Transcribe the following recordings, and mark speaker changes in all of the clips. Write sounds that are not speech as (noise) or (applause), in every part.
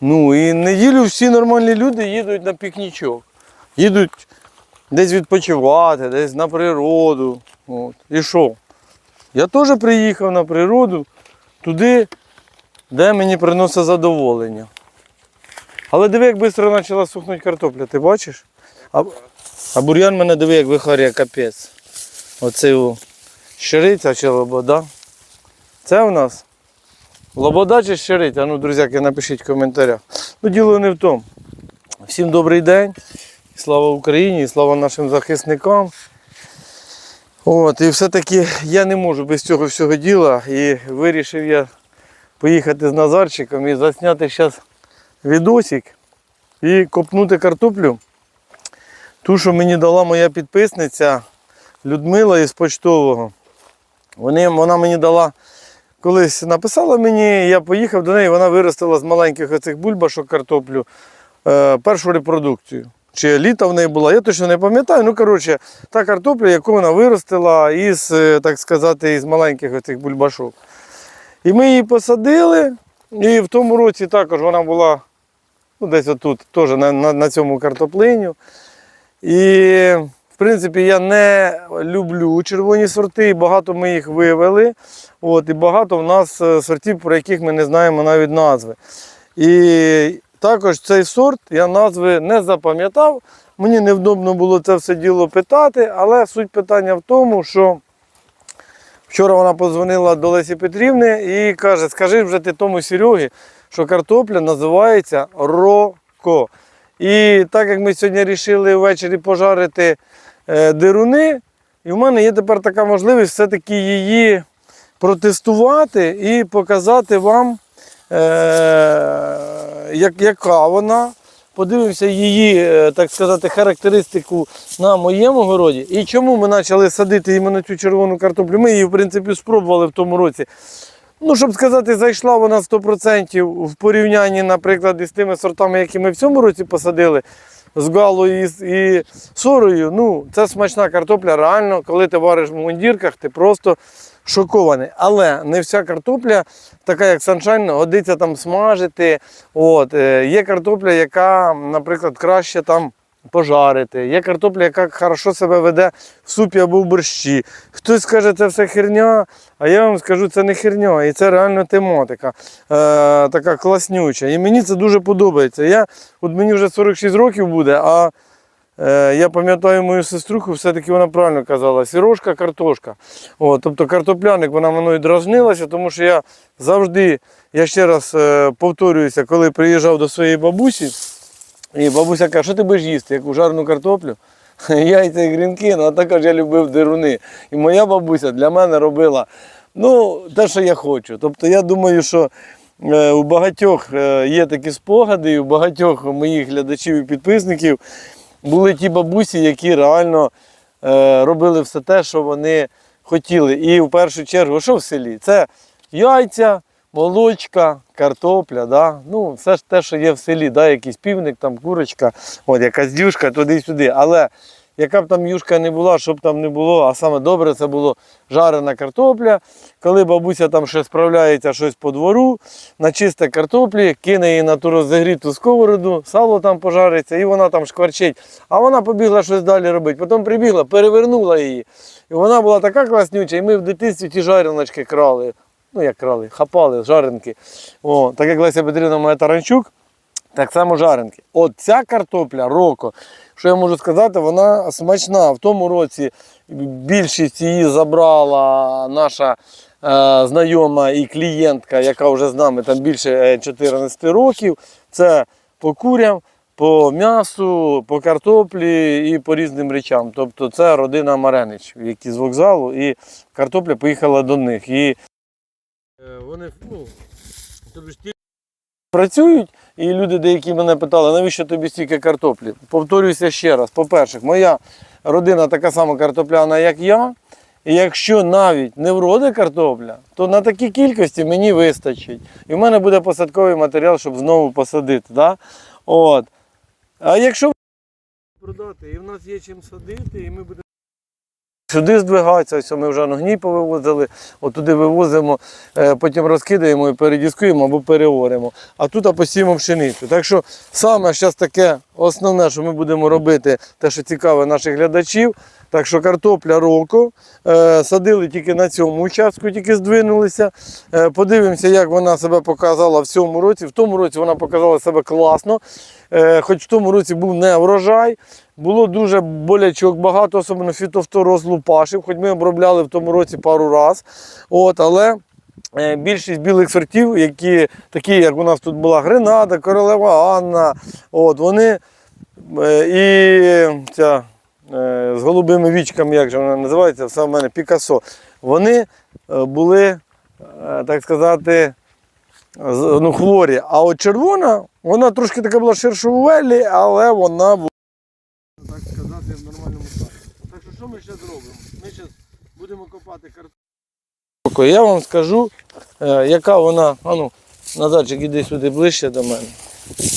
Speaker 1: Ну і неділю всі нормальні люди їдуть на пікнічок. Їдуть десь відпочивати, десь на природу. От. І що? Я теж приїхав на природу туди, де мені приносить задоволення. Але диви, як швидко почала сухнути картопля, ти бачиш? А, а бур'ян мене диви, як вихарює капець. Оце його щириця чи лобода. Це в нас лобода чи щириця? Ну, друзяки, напишіть в коментарях. Ну, діло не в тому. Всім добрий день. Слава Україні, і слава нашим захисникам. От, і все-таки я не можу без цього всього діла. І вирішив я поїхати з Назарчиком і засняти зараз відосик і копнути картоплю. Ту, що мені дала моя підписниця Людмила із почтового. Вони, вона мені дала колись написала мені, я поїхав до неї, вона виростила з маленьких оцих бульбашок картоплю е, першу репродукцію. Чи літа в неї була, я точно не пам'ятаю. Ну, коротше, та картопля, яку вона виростила із, е, так сказати, із маленьких оцих бульбашок. І ми її посадили, і в тому році також вона була ну, десь отут, теж на, на, на цьому картоплиню. І, в принципі, я не люблю червоні сорти, і багато ми їх вивели. От, і багато в нас е, сортів, про яких ми не знаємо навіть назви. І також цей сорт я назви не запам'ятав. Мені невдобно було це все діло питати, але суть питання в тому, що вчора вона подзвонила до Лесі Петрівни і каже: скажи вже ти тому Серегі, що картопля називається роко. І так як ми сьогодні вирішили ввечері пожарити е, дируни, і в мене є тепер така можливість все-таки її протестувати і показати вам, е, як, яка вона. Подивимося її, е, так сказати, характеристику на моєму городі. І чому ми почали садити іменно цю червону картоплю? Ми її, в принципі, спробували в тому році. Ну, щоб сказати, зайшла вона 100% в порівнянні, наприклад, із тими сортами, які ми в цьому році посадили, з галою і, сорою. Ну, це смачна картопля. Реально, коли ти вариш в мундірках, ти просто шокований. Але не вся картопля, така як саншайн, годиться там смажити. От, е, є картопля, яка, наприклад, краще там. Пожарити. Є картопля, яка хорошо себе веде в супі або в борщі. Хтось скаже, це все херня, а я вам скажу, це не херня. І це реально тематика. Е, така класнюча. І мені це дуже подобається. Я, от мені вже 46 років буде, а е, я пам'ятаю мою сеструху, все-таки вона правильно казала, сірошка, картошка. О, тобто картопляник вона мною дразнилася, тому що я завжди, я ще раз е, повторююся, коли приїжджав до своєї бабусі, і бабуся каже, що ти будеш їсти, яку жарну картоплю? (laughs) Яйця і грінки, ну а також я любив дируни. І моя бабуся для мене робила ну, те, що я хочу. Тобто я думаю, що е, у багатьох е, є такі спогади, і у багатьох моїх глядачів і підписників були ті бабусі, які реально е, робили все те, що вони хотіли. І в першу чергу, що в селі? Це яйця, молочка, картопля, да? ну, все ж те, що є в селі, да? якийсь півник, там курочка, от, якась дюшка туди-сюди. Але яка б там юшка не була, що б там не було, а саме добре це було жарена картопля. Коли бабуся там ще справляється щось по двору, начисте картоплі, кине її на ту розігріту сковороду, сало там пожариться, і вона там шкварчить. А вона побігла щось далі робити. Потім прибігла, перевернула її. І вона була така класнюча, і ми в дитинстві ті жареночки крали. Ну, як крали, хапали жаренки. О, так як Леся Петрівна моя Таранчук, так само жаренки. От ця картопля роко, що я можу сказати, вона смачна. В тому році більшість її забрала наша е, знайома і клієнтка, яка вже з нами там більше е, 14 років. Це по курям, по м'ясу, по картоплі і по різним речам. Тобто це родина Маренич, які з вокзалу, і картопля поїхала до них. І вони ну, тобі ж ті працюють, і люди деякі мене питали, навіщо тобі стільки картоплі? Повторююся ще раз. По-перше, моя родина така сама картопляна, як я. І якщо навіть не вроде картопля, то на такій кількості мені вистачить. І в мене буде посадковий матеріал, щоб знову посадити. Да? От. А якщо продати, і в нас є чим садити, і ми будемо. Сюди здвигаються, ось ми вже ногній повивозили, отуди вивозимо, е, потім розкидаємо і передіскуємо або переоримо. А тут посіємо пшеницю. Так що саме зараз таке основне, що ми будемо робити, те, що цікаве наших глядачів. Так що картопля року. Е, садили тільки на цьому участку, тільки здвинулися. Е, подивимося, як вона себе показала в цьому році. В тому році вона показала себе класно. Е, хоч в тому році був не врожай. Було дуже болячок багато, особливо фітофтороз лупашив, хоч ми обробляли в тому році пару разів. От, але більшість білих сортів, які такі, як у нас тут була Гренада, Королева Анна, от, вони і ця з голубими вічками, як же вона називається, все в мене Пікасо, вони е, були, е, так сказати, ну, хворі. А от червона, вона трошки така була шершовелі, але вона була. Так сказати, в нормальному стані. Так що що ми ще зробимо? Ми зараз будемо копати картоплю. Я вам скажу, е, яка вона. А ну, Назарчик, іди сюди ближче до мене.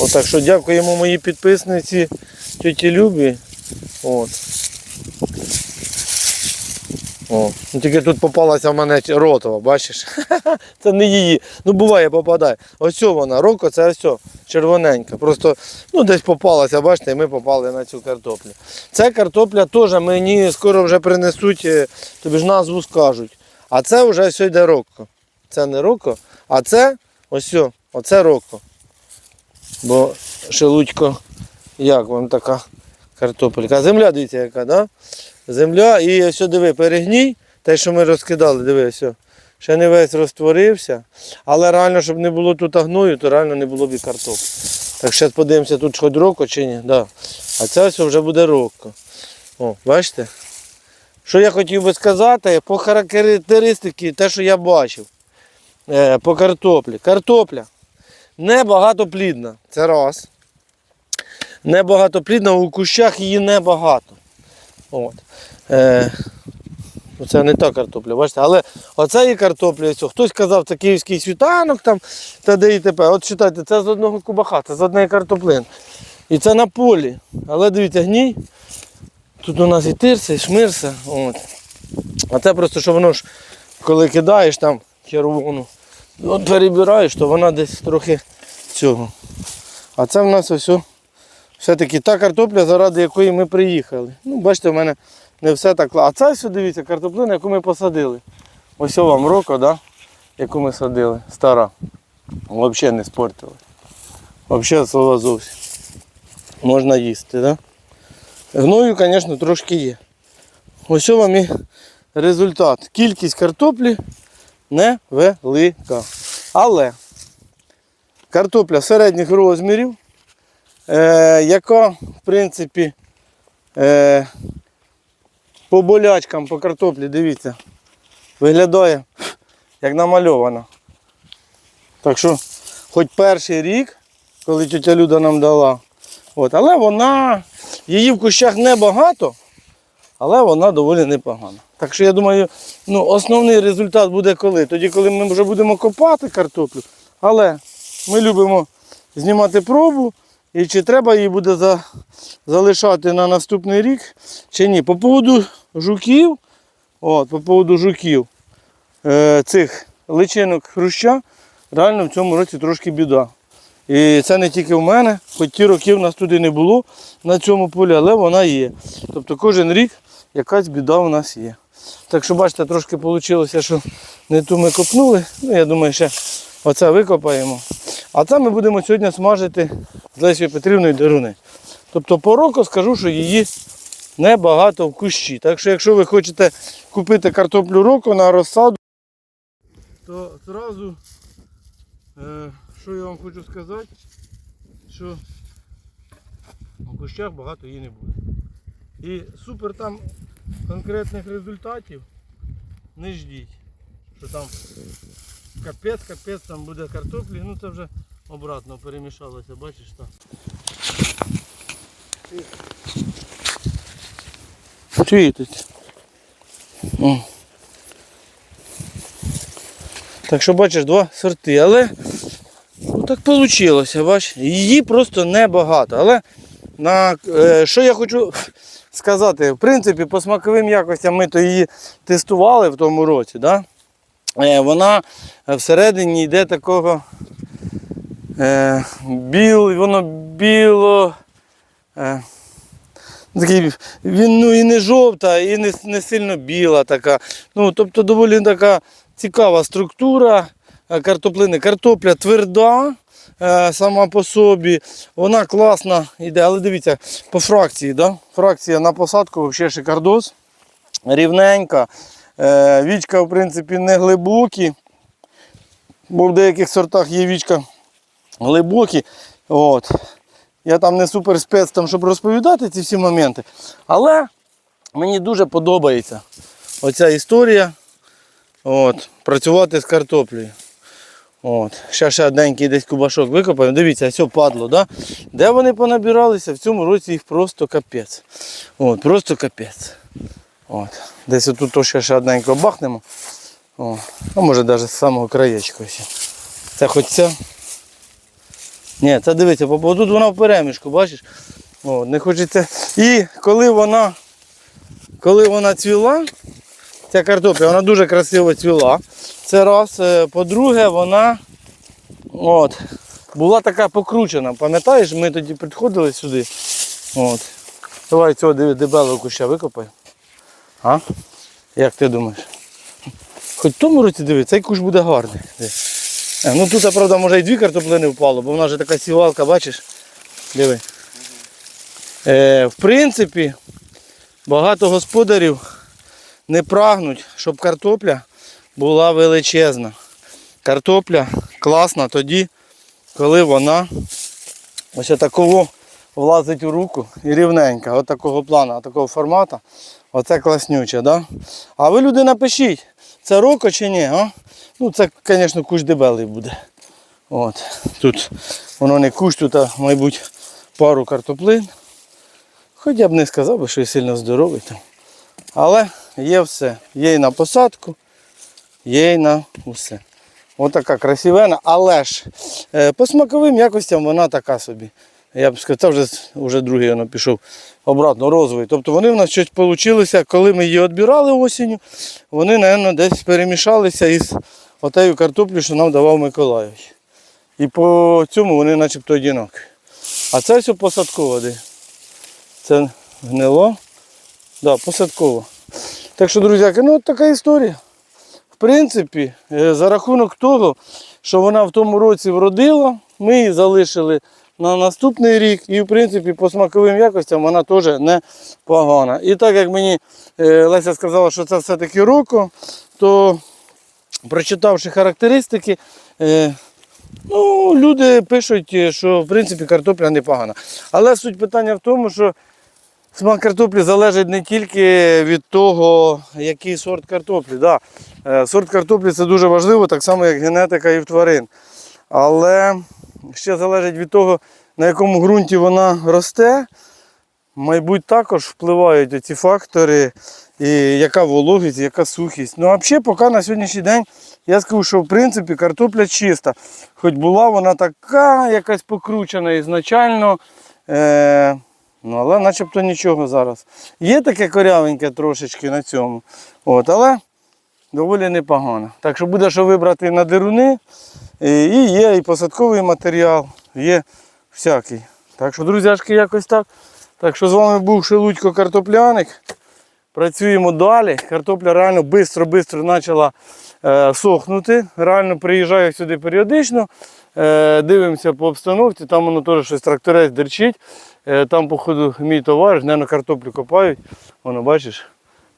Speaker 1: Отак що дякуємо моїй підписниці тьоті Любі. От. О, ну тільки тут попалася в мене ротова, бачиш? (laughs) Це не її. Ну буває, попадає. Ось вона, роко, це ось червоненька. Просто ну, десь попалася, бачите, і ми попали на цю картоплю. Ця картопля теж мені скоро вже принесуть, е, тобі ж назву скажуть. А це вже ось йде роко. Це не роко, а це ось, оце роко. Бо шелудько, як вам така картопелька. Земля, дивіться, яка, да? Земля і ось диви, перегній, те, що ми розкидали, диви, ось. Ще не весь розтворився. Але реально, щоб не було тут гною, то реально не було б і картоплі. Так зараз подивимося, тут хоч роко чи ні. Да. А це ось вже буде роко. О, бачите? Що я хотів би сказати, по характеристиці, те, що я бачив е, по картоплі. Картопля небагатоплідна. Це раз. Небагатоплідна, у кущах її небагато. От. Е, ну, це не та картопля, бачите, але оце є картопля. ось, Хтось казав, це київський світанок там, та де і тепер. От читайте, це з одного кубаха, це з однієї картоплини. І це на полі. Але дивіться, гній. Тут у нас і тирса, і шмирса. От. А це просто, що воно ж, коли кидаєш там червону, от перебираєш, то вона десь трохи цього. А це в нас ось все-таки та картопля, заради якої ми приїхали. Ну, бачите, в мене не все так. А це ось, дивіться, картоплина, яку ми посадили. Ось вам роко, да? яку ми садили. Стара. Взагалі не спортили. Взагалі слова зовсім. Можна їсти, да? Гною, звісно, трошки є. Ось вам і результат. Кількість картоплі невелика. Але картопля середніх розмірів, е, яка, в принципі, е, по болячкам, по картоплі, дивіться, виглядає як намальована. Так що, хоч перший рік, коли тетя Люда нам дала, от, але вона, її в кущах небагато, але вона доволі непогана. Так що я думаю, ну, основний результат буде коли? Тоді, коли ми вже будемо копати картоплю. Але ми любимо знімати пробу і чи треба її буде за, залишати на наступний рік, чи ні. По поводу жуків, от, по поводу жуків е, цих личинок хруща, реально в цьому році трошки біда. І це не тільки в мене, хоч ті роки в нас туди не було на цьому полі, але вона є. Тобто кожен рік якась біда у нас є. Так що бачите, трошки вийшло, що не ту ми копнули. Ну, я думаю, ще оце викопаємо. А це ми будемо сьогодні смажити з Лесією Петрівною деруни. Тобто по року скажу, що її небагато в кущі. Так що якщо ви хочете купити картоплю року на розсаду, то одразу, е, що я вам хочу сказати, що у кущах багато її не буде. І супер там конкретних результатів не ждіть. Що там капець, капець там буде картоплі, ну це вже обратно перемішалося, бачиш так. Чуєте? О. Так що бачиш два сорти, але ну, так вийшло, бачиш, її просто небагато. Але на, е, що я хочу сказати, в принципі, по смаковим якостям ми то її тестували в тому році. Да? Е, вона всередині йде такого е, біл, воно біло. Е, такий, він ну, і не жовта, і не, не сильно біла така. Ну, тобто доволі така цікава структура е, картоплини. Картопля тверда е, сама по собі. Вона класна йде, але дивіться, по фракції. Да? Фракція на посадку взагалі шикардос. Рівненька. Е, вічка, в принципі, не глибокі. Бо в деяких сортах є вічка глибокі. От. Я там не супер спец, там, щоб розповідати ці всі моменти. Але мені дуже подобається оця історія. От, працювати з картоплею. От. Ще ще одненький десь кубашок викопаємо. Дивіться, все падло. Да? Де вони понабиралися? В цьому році їх просто капець. От, просто капець. От. Десь отут то ще, одненько бахнемо. О. А може навіть з самого краєчка. Це хоч це. Ні, це дивіться, бо тут вона в перемішку, бачиш? О, не хочеться. І коли вона, коли вона цвіла, ця картопля, вона дуже красиво цвіла. Це раз. Е, По-друге, вона от, була така покручена. Пам'ятаєш, ми тоді підходили сюди. От. Давай цього дебелого куща викопай. А? Як ти думаєш? Хоч в тому році диви, цей кущ буде гарний. Е, Ну тут, правда, може і дві картоплини впало, бо вона вже така сівалка, бачиш? Диви. Е, в принципі, багато господарів не прагнуть, щоб картопля була величезна. Картопля класна тоді, коли вона ось такого влазить у руку і рівненька, от такого плану, такого формату. Оце класнюче, да? А ви люди напишіть, це роко чи ні? А? Ну це, звісно, кущ дебелий буде. От. Тут воно не кущ, тут, а, мабуть, пару картоплин. Хоч я б не сказав, що я сильно здоровий там. Але є все. Є і на посадку, є і на усе. Отака красивена, але ж е, по смаковим якостям вона така собі. Я б сказав, це вже, вже другий воно пішов обратно розовий. Тобто вони в нас щось вийшло, коли ми її відбирали осінню, вони, мабуть, десь перемішалися із отею картоплею, що нам давав Миколаївич. І по цьому вони начебто одинакові. А це все посадково. Де. Це гнило. Да, посадково. Так що, друзяки, ну от така історія. В принципі, е, за рахунок того, що вона в тому році вродила, ми її залишили на наступний рік. І, в принципі, по смаковим якостям вона теж не погана. І так як мені е, Леся сказала, що це все-таки роко, то прочитавши характеристики, е, ну, люди пишуть, е, що в принципі картопля непогана. Але суть питання в тому, що Смак картоплі залежить не тільки від того, який сорт картоплі. Да. Сорт картоплі це дуже важливо, так само як генетика і в тварин. Але ще залежить від того, на якому ґрунті вона росте. Мабуть, також впливають ці фактори, і яка вологість, яка сухість. Ну, а взагалі, поки на сьогоднішній день я скажу, що в принципі картопля чиста. Хоч була вона така якась покручена ізначально. Е- Ну, але начебто нічого зараз. Є таке корявеньке трошечки на цьому. От, але доволі непогано. Так що буде що вибрати на дируни. І і є і посадковий матеріал, є всякий. Так що, друзяшки, якось так. Так що з вами був Шелудько Картопляник. Працюємо далі. Картопля реально швидко-швидко почала е, сохнути. Реально приїжджаю сюди періодично. Е, дивимося по обстановці, там воно теж щось тракторець дерчить. Е, там, походу, мій товариш, не на картоплю копають. Воно бачиш,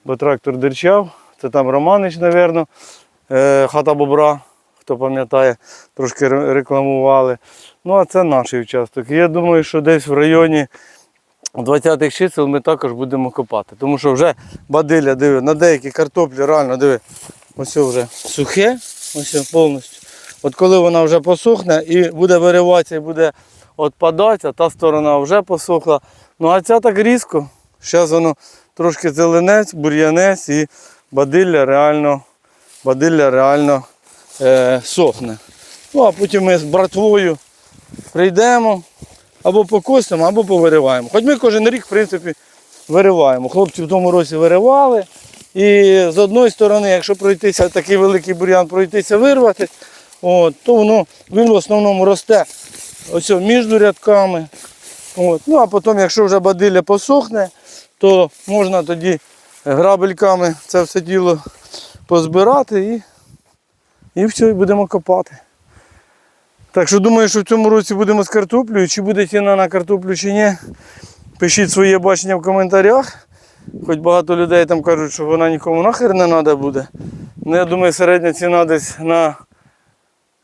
Speaker 1: бо трактор дерчав. Це там Романич, мабуть, е, хата бобра, хто пам'ятає, трошки рекламували. Ну, а це наш участок. Я думаю, що десь в районі 20-х чисел ми також будемо копати. Тому що вже бадилля, диви, на деякі картоплі реально диви, ось вже сухе, ось повністю. От коли вона вже посохне і буде вириватися і буде відпадати, а та сторона вже посохла. Ну а ця так різко. Зараз воно трошки зеленець, бур'янець і бадилля реально, бадилля реально е, сохне. Ну а потім ми з братвою прийдемо або покосимо, або повириваємо. Хоч ми кожен рік, в принципі, вириваємо. Хлопці в тому році виривали. І з одної сторони, якщо пройтися такий великий бур'ян, пройтися вирвати, от, то воно він в основному росте ось між рядками. От. Ну а потім, якщо вже бадилля посохне, то можна тоді грабельками це все діло позбирати і, і все, і будемо копати. Так що думаю, що в цьому році будемо з картоплею. Чи буде ціна на картоплю, чи ні. Пишіть своє бачення в коментарях. Хоч багато людей там кажуть, що вона нікому нахер не треба буде. Ну, я думаю, середня ціна десь на.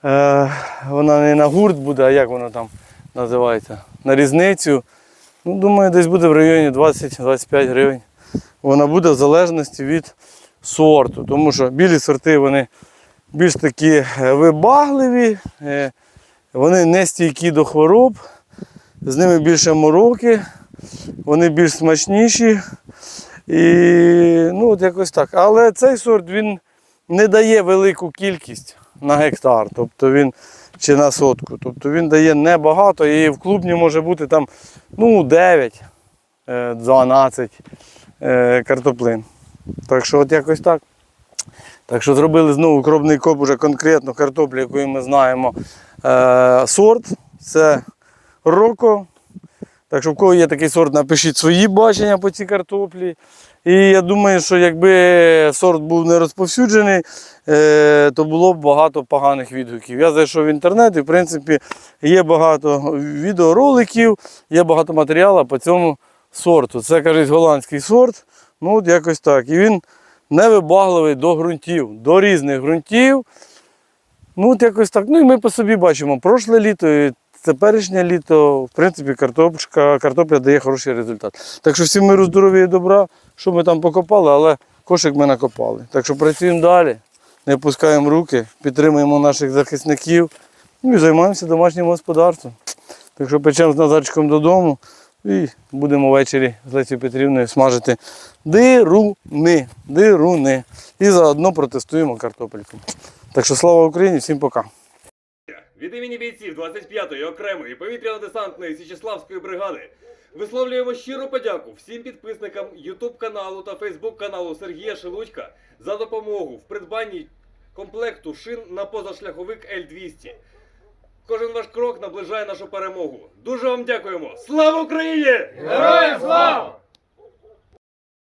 Speaker 1: Е, вона не на гурт буде, а як вона там називається? На різницю. Ну, думаю, десь буде в районі 20-25 гривень. Вона буде в залежності від сорту. Тому що білі сорти вони більш такі е, вибагливі, е, вони не стійкі до хвороб, з ними більше мороки, вони більш смачніші. І ну, от якось так. Але цей сорт він не дає велику кількість на гектар, тобто він чи на сотку. Тобто він дає небагато і в клубні може бути там ну, 9, е, 12 е, картоплин. Так що от якось так. Так що зробили знову кробний коп уже конкретно картоплю, яку ми знаємо. Е, сорт це роко. Так що в кого є такий сорт, напишіть свої бачення по цій картоплі. І я думаю, що якби сорт був не розповсюджений, е, то було б багато поганих відгуків. Я зайшов в інтернет і в принципі є багато відеороликів, є багато матеріалу по цьому сорту. Це кажуть голландський сорт. Ну от якось так. І він невибагливий до ґрунтів, до різних ґрунтів. Ну, от якось так. Ну і ми по собі бачимо, прошле літо і теперішнє літо, в принципі, картопля, картопля дає хороший результат. Так що всім миру, здоров'я і добра, що ми там покопали, але кошик ми накопали. Так що працюємо далі, не опускаємо руки, підтримуємо наших захисників ну, і займаємося домашнім господарством. Так що печемо з Назарчиком додому і будемо ввечері з Лесією Петрівною смажити дируни. Дируни. І заодно протестуємо картопельку. Так що слава Україні, всім пока.
Speaker 2: Від імені бійців 25-ї окремої повітряно-десантної Січеславської бригади висловлюємо щиру подяку всім підписникам YouTube каналу та Facebook каналу Сергія Шелудька за допомогу в придбанні комплекту шин на позашляховик L200. Кожен ваш крок наближає нашу перемогу. Дуже вам дякуємо! Слава Україні!
Speaker 3: Героям слава!